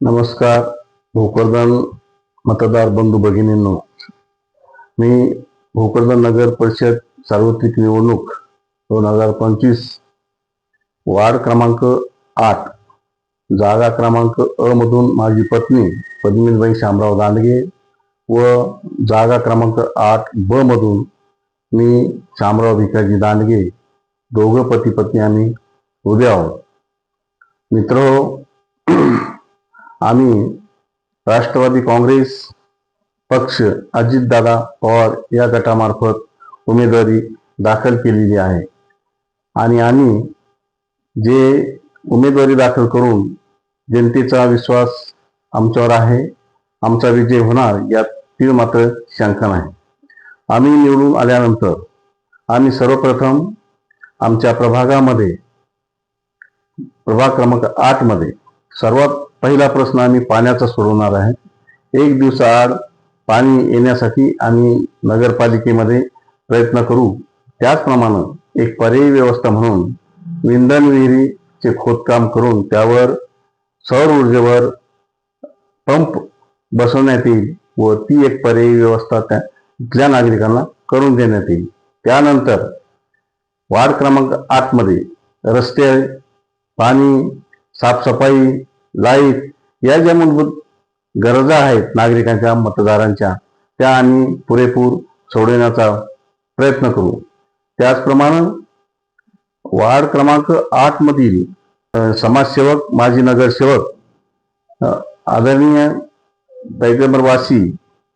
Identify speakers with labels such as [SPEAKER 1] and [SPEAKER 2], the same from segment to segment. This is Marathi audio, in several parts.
[SPEAKER 1] नमस्कार. भोकरदन मतदार बंधू भगिनींनो मी भोकरदन नगर परिषद सार्वत्रिक निवडणूक दोन हजार पंचवीस वार्ड क्रमांक आठ जागा क्रमांक अ मधून माझी पत्नी पद्मिनीबाई शामराव दांडगे व जागा क्रमांक आठ ब मधून मी शामराव भिकाजी दांडगे दोघं पती पत्नी आम्ही उद्या आहोत. मित्र आम्ही राष्ट्रवादी काँग्रेस पक्ष अजितदादा पवार या गटामार्फत उमेदवारी दाखल केलेली आहे. आणि आम्ही जे उमेदवारी दाखल करून जनतेचा विश्वास आमच्यावर आहे आमचा विजय होणार यात तीळ मात्र शंका नाही. आम्ही निवडून आल्यानंतर आम्ही सर्वप्रथम आमच्या प्रभागामध्ये प्रभाग क्रमांक आठमध्ये सर्वात पहिला प्रश्न आम्ही पाण्याचा सोडवणार आहे. एक दिवसाआड पाणी येण्यासाठी आम्ही नगरपालिकेमध्ये प्रयत्न करू. त्याचप्रमाणे एक पर्यायी व्यवस्था म्हणून विंधन विहिरीचे खोदकाम करून त्यावर सौर ऊर्जेवर पंप बसवण्यात येईल व ती एक पर्यायी व्यवस्था त्या तिथल्या नागरिकांना करून देण्यात येईल. त्यानंतर वार्ड क्रमांक आठमध्ये रस्ते पाणी साफसफाई लाइट या ज्या मूलभूत गरजा आहेत नागरिकांच्या मतदारांच्या त्या आम्ही पुरेपूर सोडवण्याचा प्रयत्न करू. त्याचप्रमाणे वार्ड क्रमांक आठमधील समाजसेवक माजी नगरसेवक आदरणीय पैगंबरवासी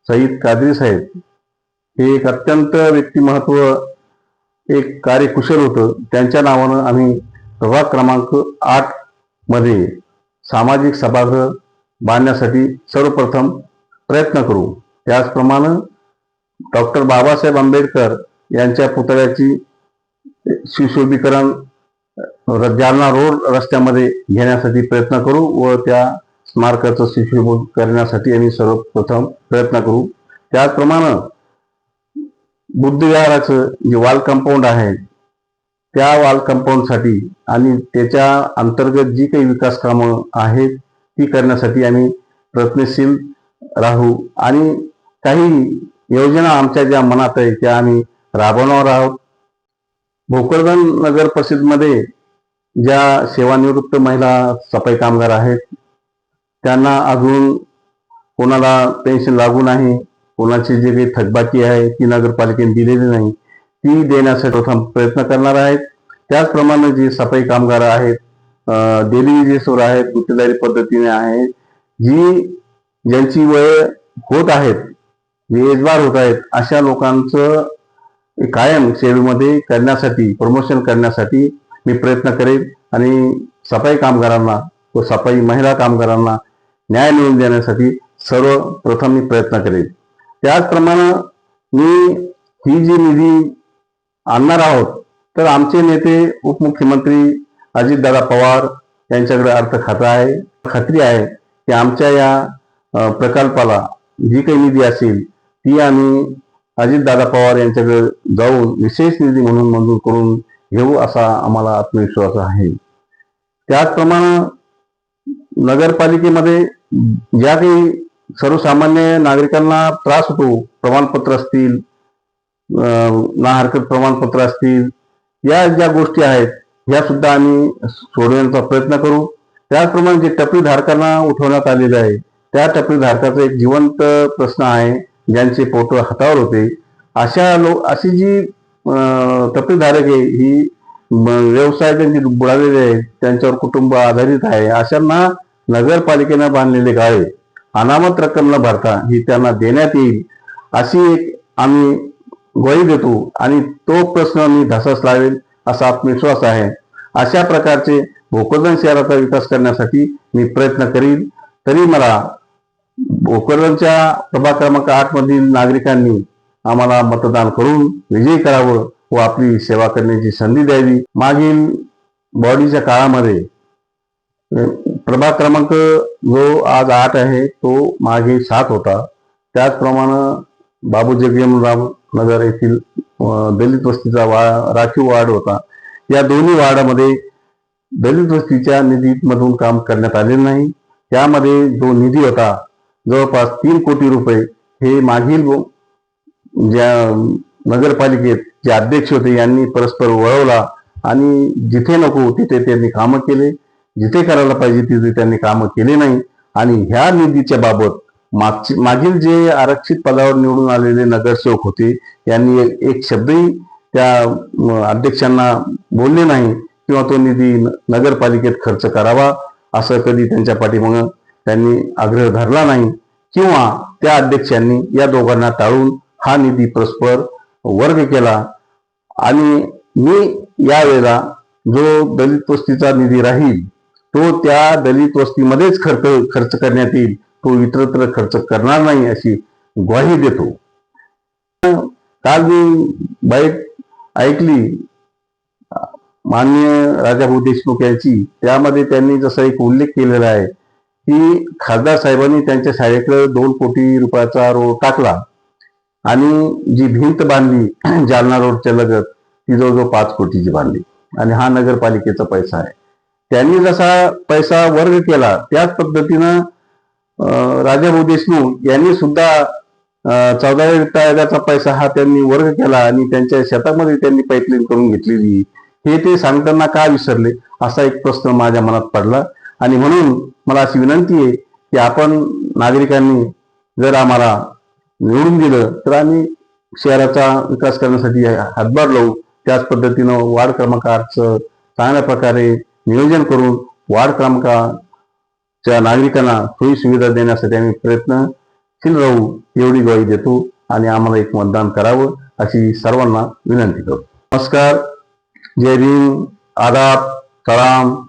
[SPEAKER 1] सईद कादरी साहेब हे एक अत्यंत व्यक्तिमत्व एक कार्यकुशल होतं. त्यांच्या नावानं आम्ही प्रभाग क्रमांक आठमध्ये सामाजिक सभागृह बांधण्यासाठी सर्वप्रथम प्रयत्न करू. त्याचप्रमाणे डॉक्टर बाबासाहेब आंबेडकर यांच्या पुतळ्याची सुशोभीकरण जालना रोड रस्त्यामध्ये घेण्यासाठी प्रयत्न करू व त्या स्मारकाचं सुशोभीकरण करण्यासाठी आम्ही सर्वप्रथम प्रयत्न करू. त्याचप्रमाणे बुद्धविहाराचं जे वाल कंपाऊंड आहे त्या वॉल कंपाऊंडसाठी आणि त्याच्या अंतर्गत जी काही विकास कामं आहेत ती करण्यासाठी आम्ही प्रयत्नशील राहू. आणि काही योजना आमच्या ज्या मनात आहे त्या आम्ही राबवणार आहोत. भोकरदन नगर परिषदमध्ये ज्या सेवानिवृत्त महिला सफाई कामगार आहेत त्यांना अजून कोणाला पेन्शन लागू नाही. कोणाची जी काही थकबाकी आहे ती नगरपालिकेने दिलेली नाही. ती देण्यासाठी प्रथम प्रयत्न करणार आहेत. त्याचप्रमाणे जी सफाई कामगार आहेत डेली विजेसवर आहेत गुत्तेदारी पद्धतीने आहे जी ज्यांची वय होत आहेत जे एजबार होत आहेत अशा लोकांचं कायम सेवेमध्ये करण्यासाठी प्रमोशन करण्यासाठी मी प्रयत्न करेन आणि सफाई कामगारांना व सफाई महिला कामगारांना न्याय मिळवून देण्यासाठी सर्वप्रथम मी प्रयत्न करेन. त्याचप्रमाणे मी ही जी निधी आणणार आहोत. तर आमचे नेते उपमुख्यमंत्री अजितदादा पवार यांच्याकडे अर्थ खाता आहे. खात्री आहे की आमच्या या प्रकल्पाला जी काही निधी असेल ती आम्ही अजितदादा पवार यांच्याकडे जाऊन विशेष निधी म्हणून मंजूर करून घेऊ असा आम्हाला आत्मविश्वास आहे. त्याचप्रमाणे नगरपालिकेमध्ये ज्या काही सर्वसामान्य नागरिकांना त्रास होतो प्रमाणपत्र असतील ना हरकत प्रमाणपत्र असतील या ज्या गोष्टी आहेत ह्या सुद्धा आम्ही सोडवण्याचा प्रयत्न करू. त्याचप्रमाणे जे टपरी धारकांना उठवण्यात आलेले आहे त्या टपरी धारकाचा एक जिवंत प्रश्न आहे ज्यांचे फोटो हातावर होते. अशा लोक अशी जी टपरी धारक आहे ही व्यवसाय त्यांचे बुडालेले आहेत त्यांच्यावर कुटुंब आधारित आहे अशांना नगरपालिकेनं बांधलेले गाळे अनामत रक्कम न भरता ही त्यांना देण्यात येईल अशी एक आम्ही ग्वाही देतो आणि तो प्रश्न मी धसास लावेल असा आत्मविश्वास आहे. अशा प्रकारचे भोकरदन शहराचा विकास करण्यासाठी मी प्रयत्न करीन. तरी मला भोकरदनच्या प्रभाग क्रमांक आठ मधील नागरिकांनी आम्हाला मतदान करून विजयी करावं व आपली सेवा करण्याची संधी द्यावी. मागील बॉडीच्या काळामध्ये प्रभाग क्रमांक जो आज आठ आहे तो मागे सात होता. त्याचप्रमाणे बाबू जगजीवनराम नगर येथील दलित वस्तीचा वा राखीव वार्ड होता. या दोन्ही वार्डामध्ये दलित वस्तीच्या निधीमधून काम करण्यात आले नाही. त्यामध्ये जो निधी होता जवळपास तीन कोटी रुपये हे मागील ज्या नगरपालिकेत जे अध्यक्ष होते यांनी परस्पर वळवला आणि जिथे नको तिथे त्यांनी कामं केले. जिथे करायला पाहिजे तिथे त्यांनी कामं केले नाही. आणि ह्या निधीच्या बाबत मागची मागील जे आरक्षित पदावर निवडून आलेले नगरसेवक होते यांनी एक- शब्दही त्या अध्यक्षांना बोलले नाही किंवा तो निधी नगरपालिकेत खर्च करावा असं कधी त्यांच्या पाठीमागं त्यांनी आग्रह धरला नाही किंवा त्या अध्यक्षांनी या दोघांना टाळून हा निधी परस्पर वर्ग केला. आणि मी यावेळेला जो दलित वस्तीचा निधी राहील तो त्या दलित वस्तीमध्येच खर्च खर्च करण्यात येईल तो इतरत्र खर्च करणार नाही अशी ग्वाही देतो. काल मी बाईट ऐकली. माननीय राजाभाऊ देशमुख यांची. त्यामध्ये त्यांनी जसा एक उल्लेख केलेला आहे की खासदार साहेबांनी त्यांच्या शाळेकडे दोन कोटी रुपयाचा रोड टाकला. आणि जी भिंत बांधली जालना रोडच्या लगत ती जवळजवळ पाच कोटीची बांधली. आणि हा नगरपालिकेचा पैसा आहे. त्यांनी जसा पैसा वर्ग केला त्याच पद्धतीनं राजाभाऊ देशमुख यांनी सुद्धा चौदाव्या पैसा हा त्यांनी वर्ग केला आणि त्यांच्या शेतामध्ये त्यांनी पाईपलाईन करून घेतलेली. हे ते सांगताना का विसरले? असा एक प्रश्न माझ्या मनात पडला. आणि म्हणून मला अशी विनंती आहे की आपण नागरिकांनी जर आम्हाला निवडून दिलं तर आम्ही शहराचा विकास करण्यासाठी हातभार लावू. त्याच पद्धतीनं वार्ड क्रमांकाचं चांगल्या प्रकारे नियोजन करून वार्ड च्या नागरिकांना सोयी सुविधा देण्यासाठी आम्ही प्रयत्नशील राहू एवढी ग्वाही देतो आणि आम्हाला एक मतदान करावं अशी सर्वांना विनंती करतो. नमस्कार. जय भीम. आदाब. सलाम.